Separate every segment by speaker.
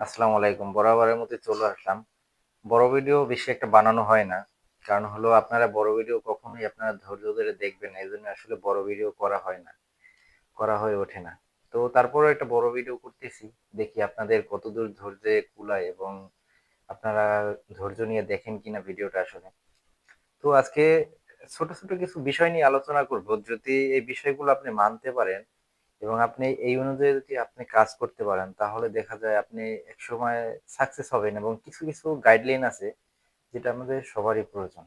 Speaker 1: আসসালামু আলাইকুম। বরাবরের মধ্যে চলে আসলাম। বড় ভিডিও বেশি একটা বানানো হয় না। কারণ হলো আপনারা বড় ভিডিও কখনোই আপনারা ধৈর্য ধরে দেখবেন এই জন্য আসলে বড় ভিডিও করা হয় না। করা হয়ে ওঠে না। তো তারপরে একটা বড় ভিডিও করতেছি। দেখি আপনাদের কতদূর ধৈর্যে কুলায় এবং আপনারা ধৈর্য নিয়ে দেখেন কিনা ভিডিওটা আসলে। তো আজকে ছোট ছোট কিছু বিষয় নিয়ে আলোচনা করব। যদি এই বিষয়গুলো আপনি মানতে পারেন এবং আপনি এই অনুযায়ী যদি আপনি কাজ করতে পারেন, তাহলে দেখা যায় আপনি একসময় সাকসেস হবেন এবং কিছু কিছু গাইডলাইন আছে যেটা আমাদের সবারই প্রয়োজন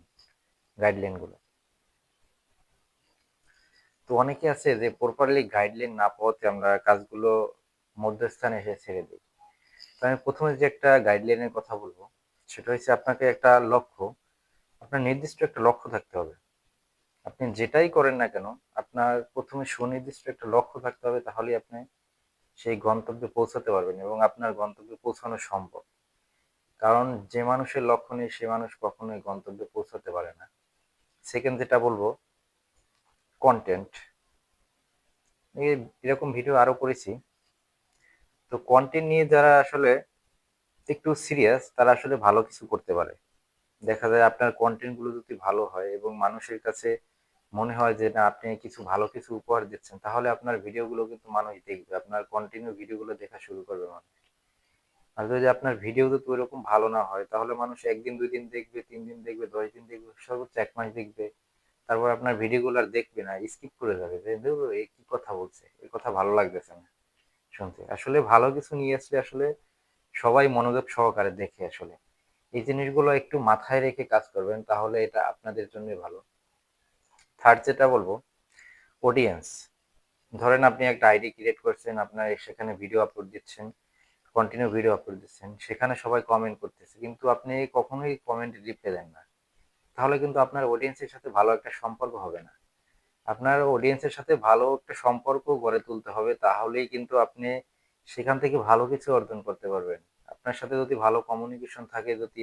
Speaker 1: গাইডলাইনগুলো। তো অনেকে আছে যে প্রপারলি গাইডলাইন না পাওয়াতে আমরা কাজগুলো মধ্যস্থানে এসে ছেড়ে দিই। তো আমি প্রথমে যে একটা গাইডলাইনের কথা বলব, সেটা হচ্ছে আপনাকে একটা লক্ষ্য, আপনার নির্দিষ্ট একটা লক্ষ্য থাকতে হবে। আপনি যেটাই করেন না কেন, আপনার প্রথমে সুনির্দিষ্ট একটা লক্ষ্য থাকতে হবে, তাহলেই আপনি সেই গন্তব্যে পৌঁছাতে পারবেন এবং আপনার গন্তব্যে পৌঁছানো সম্ভব। কারণ যে মানুষের লক্ষ্য নেই, সে মানুষ কখনোই গন্তব্যে পৌঁছাতে পারে না। সেকেন্ড যেটা বলব কন্টেন্ট এরকম ভিডিও আরও করেছি। তো কন্টেন্ট নিয়ে যারা আসলে একটু সিরিয়াস তারা আসলে ভালো কিছু করতে পারে। দেখা যায় আপনার কন্টেন্টগুলো যদি ভালো হয় এবং মানুষের কাছে মনে হয় যে, না, আপনি কিছু ভালো কিছু উপহার দিচ্ছেন। তাহলে আপনার ভিডিওগুলো কিন্তু মানুষ দেখবে। আপনার কন্টিনিউ ভিডিওগুলো দেখা শুরু করবে মানুষ। আর যদি আপনার ভিডিও তো ওইরকম ভালো না হয়, তাহলে মানুষ একদিন দুই দিন দেখবে তিন দিন দেখবে দশ দিন দেখবে, সর্বোচ্চ এক মাস দেখবে। তারপর আপনার ভিডিওগুলো আর দেখবে না স্কিপ করে যাবে। যে দেখব এই কি কথা বলছে? এই কথা ভালো লাগতেছে না শুনতে। আসলে ভালো কিছু নিয়ে আসলে আসলে সবাই মনোযোগ সহকারে দেখে আসলে। এই জিনিসগুলো একটু মাথায় রেখে কাজ করবেন, তাহলে এটা আপনাদের জন্য ভালো। থার্ড যেটা বলব অডিয়েন্স ধরেন আপনি একটা আইডি ক্রিয়েট করছেন, আপনার সেখানে ভিডিও আপলোড দিচ্ছেন কন্টিনিউ ভিডিও আপলোড দিচ্ছেন, সেখানে সবাই কমেন্ট করতেছে, কিন্তু আপনি কখনোই কমেন্ট রিপ্লাই দেন না। তাহলে কিন্তু আপনার অডিয়েন্সের সাথে ভালো একটা সম্পর্ক হবে না। আপনার অডিয়েন্সের সাথে ভালো একটা সম্পর্ক গড়ে তুলতে হবে, তাহলেই কিন্তু আপনি সেখান থেকে ভালো কিছু অর্জন করতে পারবেন। আপনার সাথে যদি ভালো কমিউনিকেশন থাকে, যদি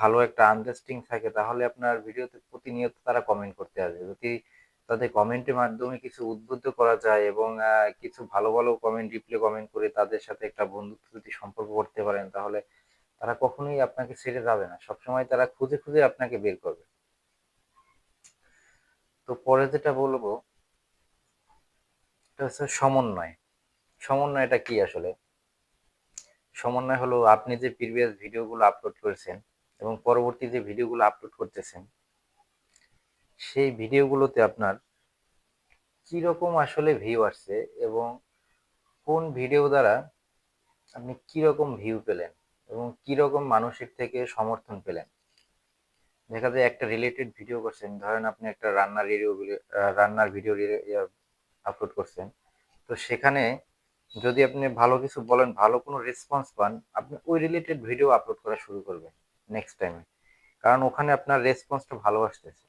Speaker 1: ভালো একটা আন্ডারস্ট্যান্ডিং থাকে, তাহলে আপনার ভিডিওতে প্রতিনিয়ত তারা কমেন্ট করতে আসবে। যদি তাদের কমেন্টের মাধ্যমে কিছু উদ্বুদ্ধ করা যায় এবং কিছু ভালো ভালো কমেন্ট রিপ্লে কমেন্ট করে তাদের সাথে একটা বন্ধুত্ব যদি সম্পর্ক করতে পারেন, তাহলে তারা কখনোই আপনাকে ছেড়ে যাবে না। সবসময় তারা খুঁজে খুঁজে আপনাকে বের করবে। তো পরে যেটা বলব, এটা হচ্ছে সমন্বয়। সমন্বয়টা কি আসলে? সমন্বয় হলো আপনি যে প্রিভিয়াস ভিডিওগুলো আপলোড করেছেন এবং পরবর্তী যে ভিডিওগুলো আপলোড করতেছেন, সেই ভিডিওগুলোতে আপনার কীরকম আসলে ভিউ আসছে এবং কোন ভিডিও দ্বারা আপনি কীরকম ভিউ পেলেন এবং কীরকম মানসিক থেকে সমর্থন পেলেন? দেখা যায় একটা রিলেটেড ভিডিও করছেন, ধরেন আপনি একটা রান্নার রিভিউ রান্নার ভিডিও আপলোড করছেন, তো সেখানে যদি আপনি ভালো কিছু বলেন, ভালো কোনো রেসপন্স পান, আপনি ওই রিলেটেড ভিডিও আপলোড করা শুরু করবেন। নেক্সট টাইমে কারণ ওখানে আপনার রেসপন্সটা ভালো আসতেছে।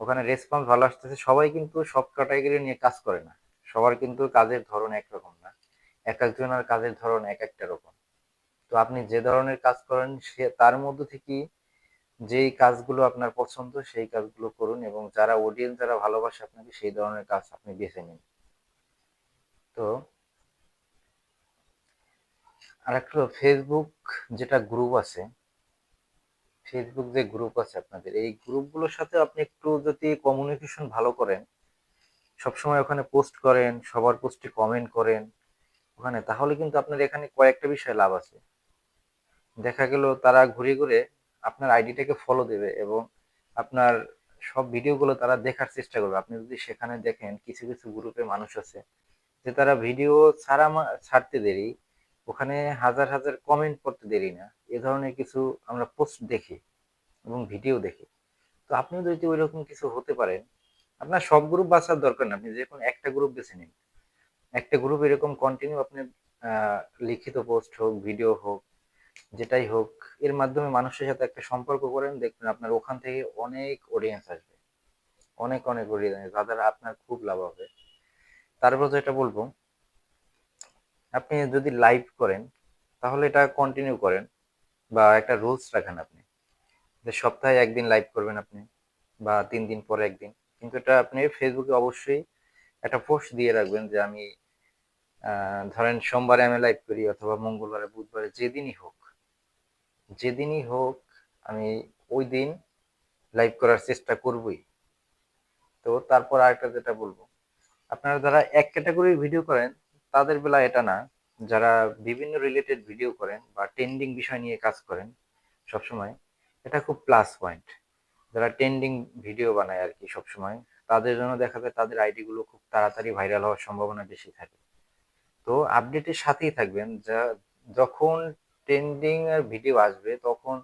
Speaker 1: ওখানে রেসপন্স ভালো আসতেছে, সবাই কিন্তু সব ক্যাটাগরি নিয়ে কাজ করে না। সবার কিন্তু কাজের ধরন একরকম না। এক একজনের কাজের ধরন এক একটা রকম। তো আপনি যে ধরনের কাজ করেন, সে তার মধ্যে থেকে যেই কাজগুলো আপনার পছন্দ, সেই কাজগুলো করুন এবং যারা অডিয়েন্স যারা ভালোবাসে আপনাকে, সেই ধরনের কাজ আপনি বেছে নিন। তো আর একটা ফেসবুক যেটা গ্রুপ আছে ফেসবুক যে গ্রুপ আছে আপনাদের, এই গ্রুপগুলোর সাথে আপনি একটু যদি কমিউনিকেশন ভালো করেন, সবসময় ওখানে পোস্ট করেন, সবার পোস্টে কমেন্ট করেন, ওখানে, তাহলে কিন্তু আপনার এখানে কয়েকটা বিষয় লাভ আছে। দেখা গেল তারা ঘুরে ঘুরে আপনার আইডিটাকে ফলো দেবে এবং আপনার সব ভিডিওগুলো তারা দেখার চেষ্টা করবে। আপনি যদি সেখানে দেখেন, কিছু কিছু গ্রুপে মানুষ আছে, যে তারা ভিডিও ছাড়া ছাড়তে দেরি ওখানে হাজার হাজার কমেন্ট করতে দেরি না। এ ধরনের কিছু আমরা পোস্ট দেখি এবং ভিডিও দেখি। তো আপনিও যদি ওই রকম কিছু হতে পারেন, আপনার সব গ্রুপ বাঁচার দরকার না। আপনি যে কোনো একটা গ্রুপ বেছে নিন। একটা গ্রুপ এরকম কন্টিনিউ আপনি লিখিত পোস্ট হোক ভিডিও হোক, যেটাই হোক, এর মাধ্যমে মানুষের সাথে একটা সম্পর্ক করেন, দেখবেন আপনার ওখান থেকে অনেক অডিয়েন্স আসবে। অনেক অনেক অডিয়েন্স যাদের আপনার খুব লাভ হবে। তারপর যেটা বলব আপনি যদি লাইভ করেন, তাহলে এটা কন্টিনিউ করেন বা একটা রুলস রাখেন আপনি যে সপ্তাহে একদিন লাইভ করবেন আপনি বা তিন দিন পরে একদিন। কিন্তু এটা আপনি ফেসবুকে অবশ্যই একটা পোস্ট দিয়ে রাখবেন যে আমি ধরেন সোমবারে আমি লাইভ করি অথবা মঙ্গলবারে, বুধবারে, যেদিনই হোক। যেদিনই হোক, আমি ওই দিন লাইভ করার চেষ্টা করবই। তো তারপর আরেকটা যেটা বলব, আপনারা যারা এক ক্যাটাগরির ভিডিও করেন তাদের বেলা এটা না, যারা বিভিন্ন রিলেটেড ভিডিও করেন বা ট্রেন্ডিং বিষয় নিয়ে কাজ করেন সবসময়, এটা খুব প্লাস পয়েন্ট যারা ট্রেন্ডিং ভিডিও বানায় আর কি সবসময়, তাদের জন্য দেখা যায় তাদের আইডি গুলো খুব তাড়াতাড়ি ভাইরাল হওয়ার সম্ভাবনা বেশি থাকে। তো আপডেটের সাথেই থাকবেন, যা যখন ট্রেন্ডিং এর ভিডিও আসবে, তখন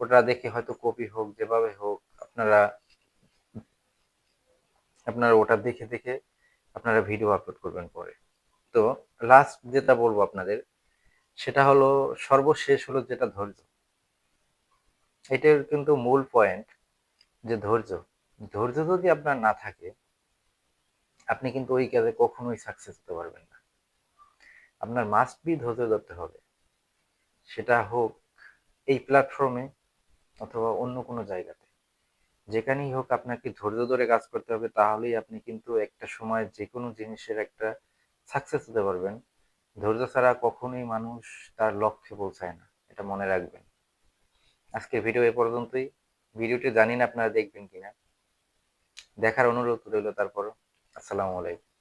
Speaker 1: ওটা দেখে হয়তো কপি হোক, যেভাবে হোক, আপনারা আপনারা ওটা দেখে দেখে আপনারা ভিডিও আপলোড করবেন পরে। তো লাস্ট যেটা বলব আপনাদের, সেটা হলো সর্বশেষ হলো যেটা ধৈর্য। এটার কিন্তু মূল পয়েন্ট যে ধৈর্য। ধৈর্য যদি আপনার না থাকে, আপনি কিন্তু ওই কাজে কখনোই সাকসেস হতে পারবেন না। আপনার মাস্ট বি ধৈর্য ধরতে হবে। সেটা হোক এই প্ল্যাটফর্মে অথবা অন্য কোনো জায়গাতে। যেখানেই হোক আপনাকে ধৈর্য ধরে কাজ করতে হবে, তাহলেই আপনি কিন্তু একটা সময় যে কোনো জিনিসের একটা সাকসেস হতে পারবেন। ধৈর্য ছাড়া কখনোই মানুষ তার লক্ষ্যে পৌঁছায় না, এটা মনে রাখবেন। আজকে ভিডিও এ পর্যন্তই। ভিডিওটি জানি না আপনারা দেখবেন কিনা। দেখার অনুরোধ রইল তারপর। আসসালামু আলাইকুম।